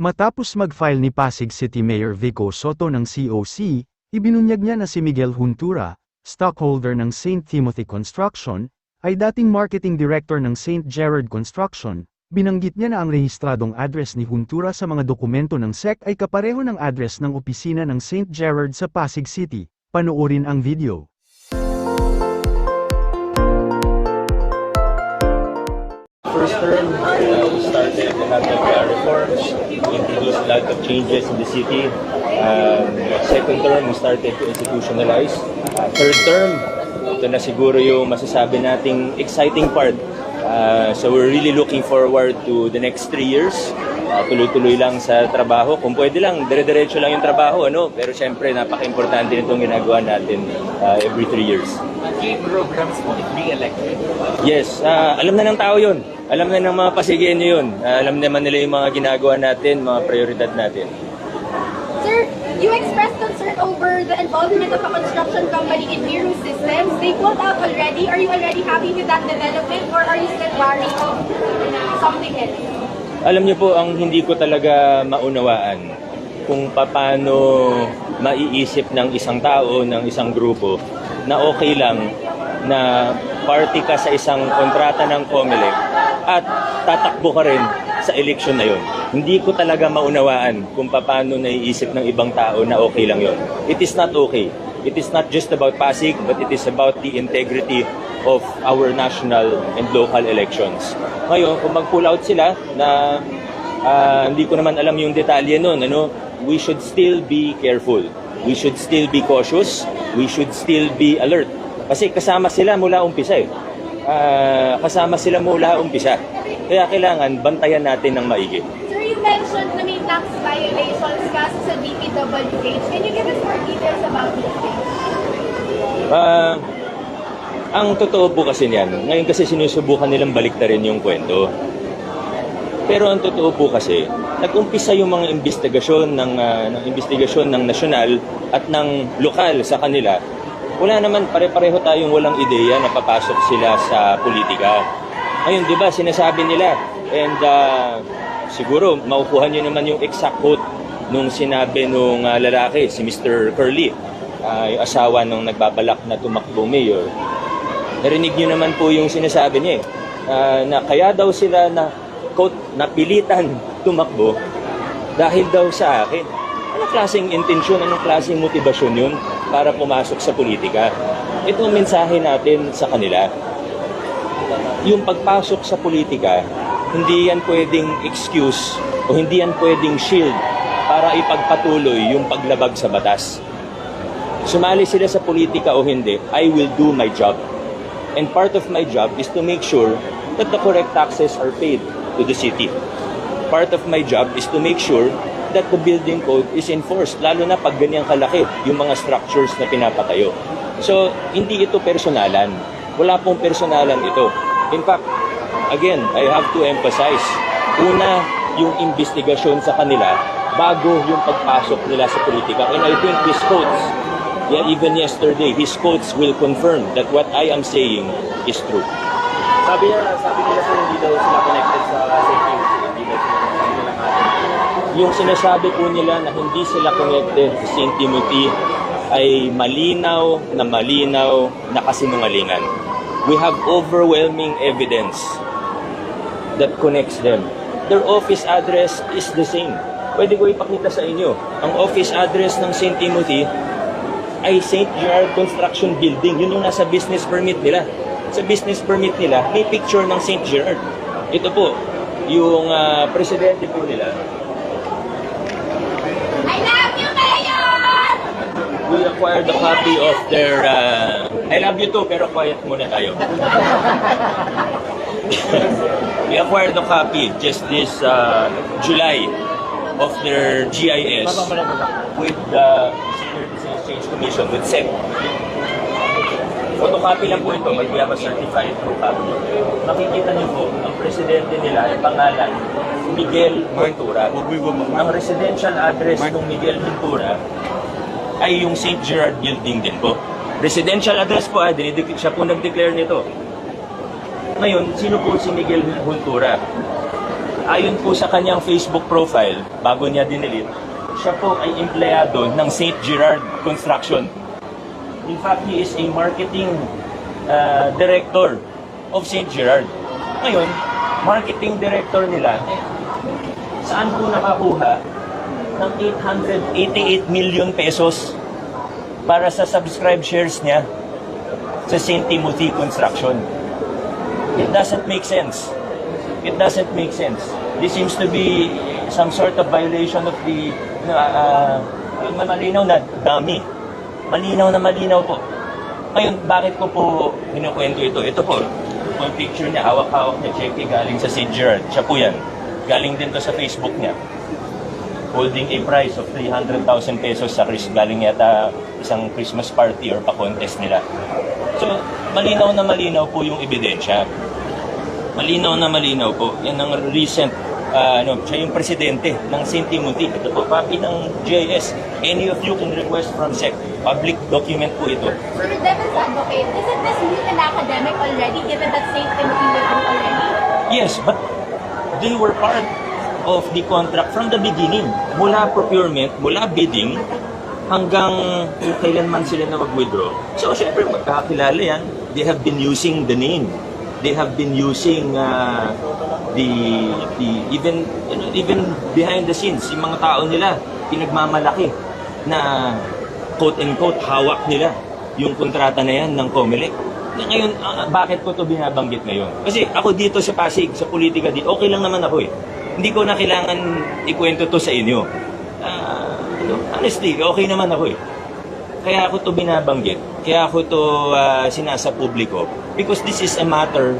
Matapos mag-file ni Pasig City Mayor Vico Soto ng COC, ibinunyag niya na si Miguel Huntura, stockholder ng St. Timothy Construction, ay dating marketing director ng St. Gerard Construction. Binanggit niya na ang rehistradong address ni Huntura sa mga dokumento ng SEC ay kapareho ng address ng opisina ng St. Gerard sa Pasig City. Panoorin ang video. Term, uh, we started a lot of uh, reforms, introduced a lot of changes in the city. Um, second term, we started to institutionalize. Uh, third term, ito na siguro yung masasabi nating exciting part. Uh, so we're really looking forward to the next three years. Uh, tuloy-tuloy lang sa trabaho. Kung pwede lang, dire-diretso lang yung trabaho. Ano? Pero syempre, napaka-importante nitong ginagawa natin uh, every three years. Key programs if re-elected. Yes, ah, alam na ng tao yun. Alam na ng mga Pasigueño yun. Ah, alam naman nila yung mga ginagawa natin, mga prioridad natin. Sir, you expressed concern over the involvement of a construction company in Miru Systems. They pulled out already. Are you already happy with that development or are you still worried of something else? Alam niyo po, ang hindi ko talaga maunawaan kung paano maiisip ng isang tao, ng isang grupo, na okay lang na party ka sa isang kontrata ng COMELEC at tatakbo ka rin sa election na yon. Hindi ko talaga maunawaan kung paano naiisip ng ibang tao na okay lang yon. It is not okay. It is not just about Pasig, but it is about the integrity of our national and local elections. Ngayon, kung mag-pull out sila na ah, hindi ko naman alam yung detalye nun, ano, we should still be careful. We should still be cautious. We should still be alert. Kasi kasama sila mula umpisa eh. Ah, kasama sila mula umpisa. Kaya kailangan bantayan natin ng maigi. Sir, you mentioned na may tax violations kaso sa DPWH. Can you give us more details about things? Ah, ang totoo po kasi niyan, ngayon kasi sinusubukan nilang baliktarin yung kwento. Pero ang totoo po kasi, nag-umpisa yung mga investigasyon ng, ah, ng investigasyon ng nasyonal at ng lokal sa kanila. Wala naman pare-pareho tayong walang ideya na papasok sila sa politika. Ngayon, di ba, sinasabi nila, and ah, siguro, maukuha nyo naman yung exact quote nung sinabi nung ah, lalaki, si Mr. Curly, ah, yung asawa nung nagbabalak na tumakbo mayor. Narinig nyo naman po yung sinasabi niya eh, ah, na kaya daw sila na, quote, napilitan tumakbo dahil daw sa akin. Anong klaseng intensyon, anong klaseng motibasyon yun para pumasok sa politika? Ito ang mensahe natin sa kanila. Yung pagpasok sa politika, hindi yan pwedeng excuse o hindi yan pwedeng shield para ipagpatuloy yung paglabag sa batas. Sumali sila sa politika o hindi, I will do my job. And part of my job is to make sure that the correct taxes are paid to the city. Part of my job is to make sure that the building code is enforced, lalo na pag ganyang kalaki yung mga structures na pinapatayo. So, hindi ito personalan. Wala pong personalan ito. In fact, again, I have to emphasize, una, yung investigasyon sa kanila bago yung pagpasok nila sa politika. And I think these quotes, yeah, even yesterday, his quotes will confirm that what I am saying is true. Sabi niya, sabi nila sir, hindi daw sila connected sa safety. Hindi daw sila sabi nila nga. Yung sinasabi po nila na hindi sila connected sa St. Timothy ay malinaw na malinaw na kasinungalingan. We have overwhelming evidence that connects them. Their office address is the same. Pwede ko ipakita sa inyo. Ang office address ng St. Timothy ay St. Gerard Construction Building. Yun yung nasa business permit nila. Sa business permit nila, may picture ng St. Gerard. Ito po, yung ah, presidente po nila, I love you, Mayor! We acquired a copy of their uh, I love you too pero quiet muna tayo. We acquired a copy just this uh, July of their GIS with the and Exchange Commission with SEC photocopy lang po ito but we have a certified true copy makikita niyo po ang presidente nila ay pangalan Miguel Ventura. Ang residential address ng Miguel Ventura ay yung St. Gerard Building din po. Residential address po, ah, dinidek- siya po nag-declare nito. Ngayon, sino po si Miguel Ventura? ayon po sa kanyang Facebook profile, bago niya dinilit, siya po ay empleyado ng St. Gerard Construction. In fact, he is a marketing uh, director of St. Gerard. Ngayon, marketing director nila, saan po nakakuha ng 888 million pesos para sa subscribe shares niya sa St. Timothy Construction? It doesn't make sense. It doesn't make sense. This seems to be some sort of violation of the uh, uh, malinaw na dami. Malinaw na malinaw po. Ngayon, bakit ko po kinukwento ito? Ito po, po picture niya, hawak-hawak niya, cheque galing sa St. Gerard. Siya po yan. Galing din to sa Facebook niya. Holding a price of 300,000 pesos sa Chris, galing yata isang Christmas party or pa-contest nila. So, malinaw na malinaw po yung ebidensya. Malinaw na malinaw po. Yan ang recent, ah, ano, siya yung presidente ng St. Timothy. Ito po, copy ng JS. Any of you can request from SEC. Public document po ito. Sir, Devil's Advocate, isn't this new an academic already, given that St. Timothy withdrew already? Yes, but they were part of the contract from the beginning. Mula procurement, mula bidding, hanggang kailanman sila na mag-withdraw. So, syempre, magkakakilala yan. They have been using the name. They have been using uh, the, the even you know, even behind the scenes, yung mga tao nila, pinagmamalaki na quote-unquote hawak nila yung kontrata na yan ng COMELEC. Na ngayon, ah, bakit ko to binabanggit ngayon? Kasi ako dito sa Pasig, sa politika dito, okay lang naman ako eh. Hindi ko na kailangan ikwento to sa inyo. Ano, honestly, okay naman ako eh. Kaya ako to binabanggit. Kaya ako to ah, sinasa publiko. Because this is a matter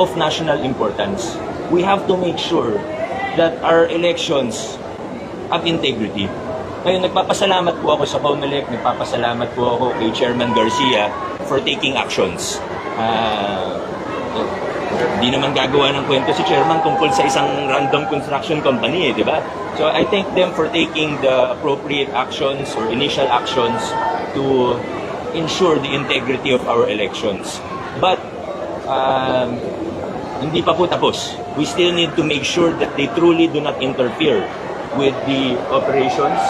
of national importance. We have to make sure that our elections have integrity. Ngayon, nagpapasalamat po ako sa COMELEC, nagpapasalamat po ako kay Chairman Garcia for taking actions. Ah, di naman gagawa ng kwento si Chairman tungkol sa isang random construction company, eh, di ba? So I thank them for taking the appropriate actions or initial actions to ensure the integrity of our elections. But um, hindi pa po tapos. We still need to make sure that they truly do not interfere with the operations,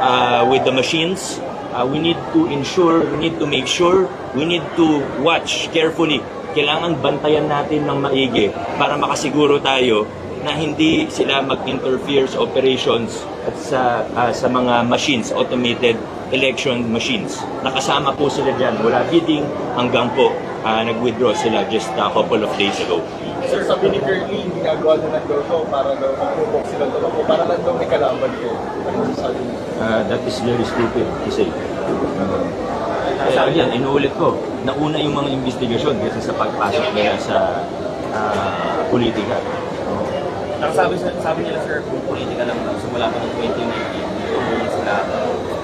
uh, with the machines. Uh, we need to ensure, we need to make sure, we need to watch carefully. Kailangan bantayan natin ng maigi para makasiguro tayo na hindi sila mag-interfere sa operations at sa ah, sa mga machines, automated election machines. Nakasama po sila dyan mula bidding hanggang po ah, nag-withdraw sila just a couple of days ago. Sir, sabi ni Curly, ginagawa na daw to para daw mag-provoke sila po, para lang daw may kalaban kayo. Ano masasabi niyo? Uh, that is very stupid to say. Uh, kaya yan, inuulit ko, nauna yung mga investigasyon kaysa sa pagpasok nila sa ah, politika. Nakasabi sa- sabi nila sir, kung politika lang daw, simula pa ng 2019, tumulong sila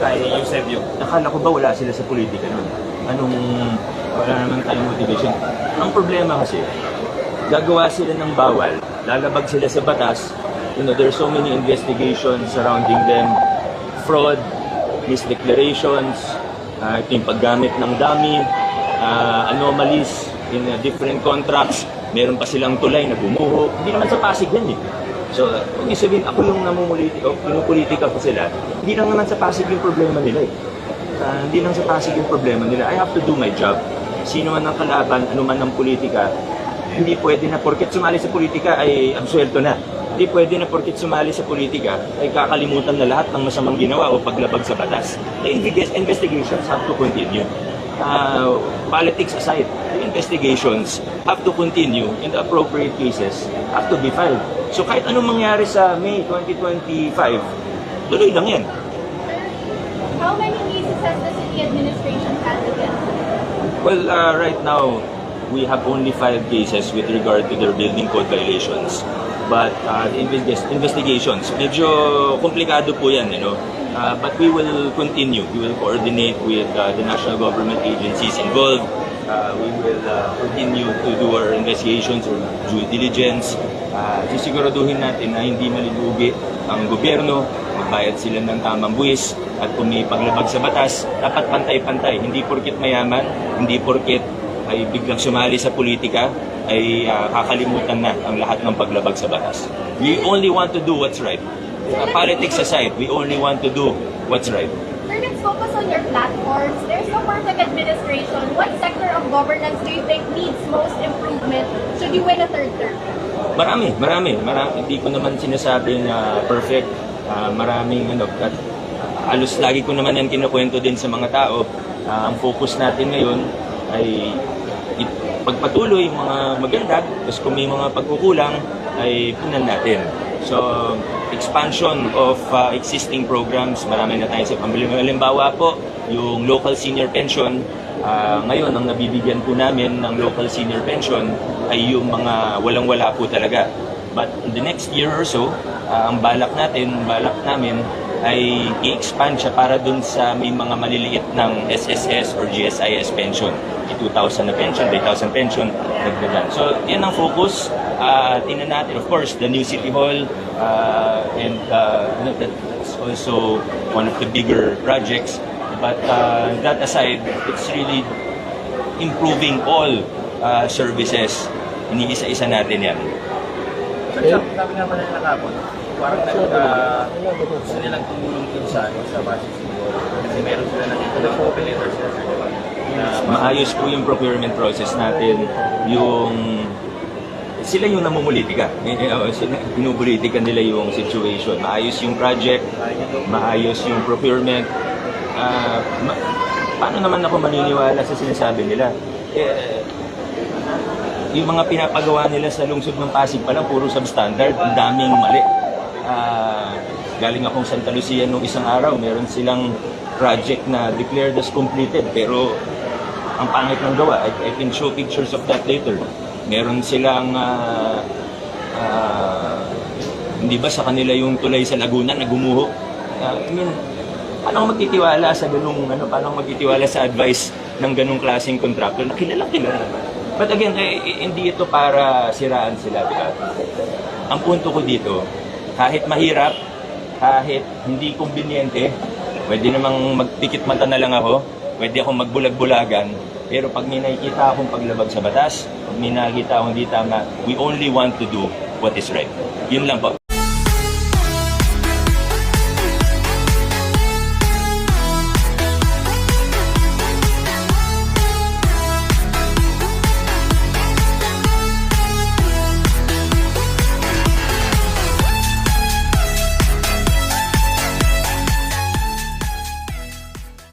kay Eusebio. Nakala ko ba wala sila sa politika nun? Anong, wala naman tayong motivation. Ang problema kasi, gagawa sila ng bawal, lalabag sila sa batas, you know, there's so many investigations surrounding them, fraud, misdeclarations, uh, ito yung paggamit ng dami, uh, anomalies in uh, different contracts, meron pa silang tulay na bumuho, hindi naman sa Pasig yan eh. So, kung sabihin, ako yung namumulitika, o pinupolitika ko sila, hindi lang naman sa Pasig yung problema nila eh. Ah, hindi lang sa Pasig yung problema nila. I have to do my job. Sino man ang kalaban, ano man ang politika, hindi pwede na porket sumali sa politika ay absuelto na. Hindi pwede na porket sumali sa politika ay kakalimutan na lahat ng masamang ginawa o paglabag sa batas. The investigations have to continue. Uh, politics aside, the investigations have to continue in the appropriate cases have to be filed. So kahit anong mangyari sa May 2025, tuloy lang yan. How many cases has the city administration had against? Well, uh, right now, we have only five cases with regard to their building code violations. But uh, investigations, medyo komplikado po yan, you know. Uh, but we will continue. We will coordinate with uh, the national government agencies involved. Uh, we will uh, continue to do our investigations or due diligence. Uh, sisiguraduhin natin na hindi malilugi ang gobyerno, magbayad sila ng tamang buwis, at kung may paglabag sa batas, dapat pantay-pantay. Hindi porkit mayaman, hindi porkit ay biglang sumali sa politika, ay ah, kakalimutan na ang lahat ng paglabag sa batas. We only want to do what's right. Uh, politics aside, we only want to do what's right. Sir, let's focus on your platforms. There's no perfect administration. What sector of governance do you think needs most improvement should you win a third term? Marami, marami, marami. Hindi ko naman sinasabing ah, perfect. Ah, maraming ano, at ah, halos lagi ko naman yan kinukwento din sa mga tao. Ah, ang focus natin ngayon ay pagpatuloy yung mga maganda, tapos kung may mga pagkukulang, ay punan natin. So, expansion of ah, existing programs, marami na tayo sa pambili. Halimbawa po, yung local senior pension, Ah, ngayon, ang nabibigyan po namin ng local senior pension ay yung mga walang-wala po talaga. But in the next year or so, ah, ang balak natin, balak namin ay i-expand siya para dun sa may mga maliliit ng SSS or GSIS pension. May 2,000 na pension, 3,000 pension, dagdagan. So, yan ang focus. Ah, tingnan natin, of course, the new City Hall ah, and uh, that's also one of the bigger projects. But uh, that aside, it's really improving all uh, services. Iniisa-isa natin yan. Sir, sabi, sabi nga pala nila kapon, parang nag, uh, gusto nilang tumulong din sa, ano, sa budget. Kasi meron sila nakita na competitor sila sir, di ba? Na, Maayos po yung procurement process natin. Yung sila yung namumulitika. Eh, eh, oh, nila yung situation. Maayos yung project, maayos yung procurement. Ah, ma- paano naman ako maniniwala sa sinasabi nila? Eh, yung mga pinapagawa nila sa lungsod ng Pasig pa lang, puro substandard, ang daming mali. Ah, galing akong Santa Lucia nung isang araw, meron silang project na declared as completed, pero ang pangit ng gawa. I, I can show pictures of that later. Meron silang, ah, ah, hindi ba sa kanila yung tulay sa Laguna na gumuho? Ah, I mean, paano magtitiwala sa ganung, ano, paano magtitiwala sa advice ng ganung klaseng kontraktor na kilala kilala. But again, eh, hindi ito para siraan sila, di? Ang punto ko dito, kahit mahirap, kahit hindi kumbinyente, pwede namang magpikit mata na lang ako, pwede akong magbulag-bulagan, pero pag may nakikita akong paglabag sa batas, pag may nakikita akong di tama, we only want to do what is right. Yun lang po.